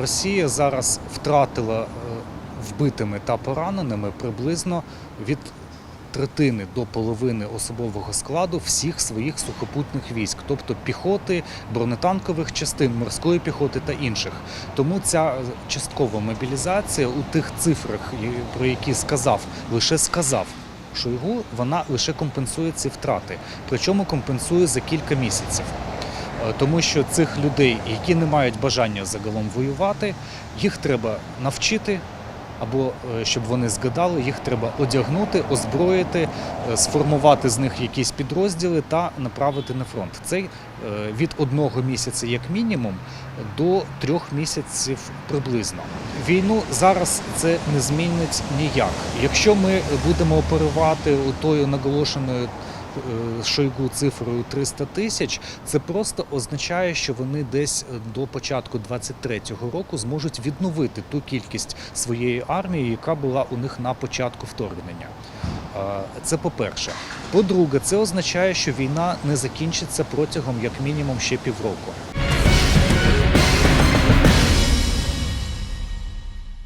Росія зараз втратила е, вбитими та пораненими приблизно від третини до половини особового складу всіх своїх сухопутних військ, тобто піхоти, бронетанкових частин, морської піхоти та інших. Тому ця е, часткова мобілізація у тих цифрах, про які сказав, лише сказав. Шойгу вона лише компенсує ці втрати, причому компенсує за кілька місяців. Е, Тому що цих людей, які не мають бажання загалом воювати, їх треба навчити, або е, щоб вони згадали, їх треба одягнути, озброїти, е, сформувати з них якісь підрозділи та направити на фронт. Це від одного місяця, як мінімум, до трьох місяців приблизно. Війну зараз це не змінить ніяк. Якщо ми будемо оперувати тою наголошеною Шойгу цифрою 300 тисяч, це просто означає, що вони десь е, до початку 23-го року зможуть відновити ту кількість своєї армії, яка була у них на початку вторгнення. Е, Це по-перше. По-друге, це означає, що війна не закінчиться протягом як мінімум ще півроку.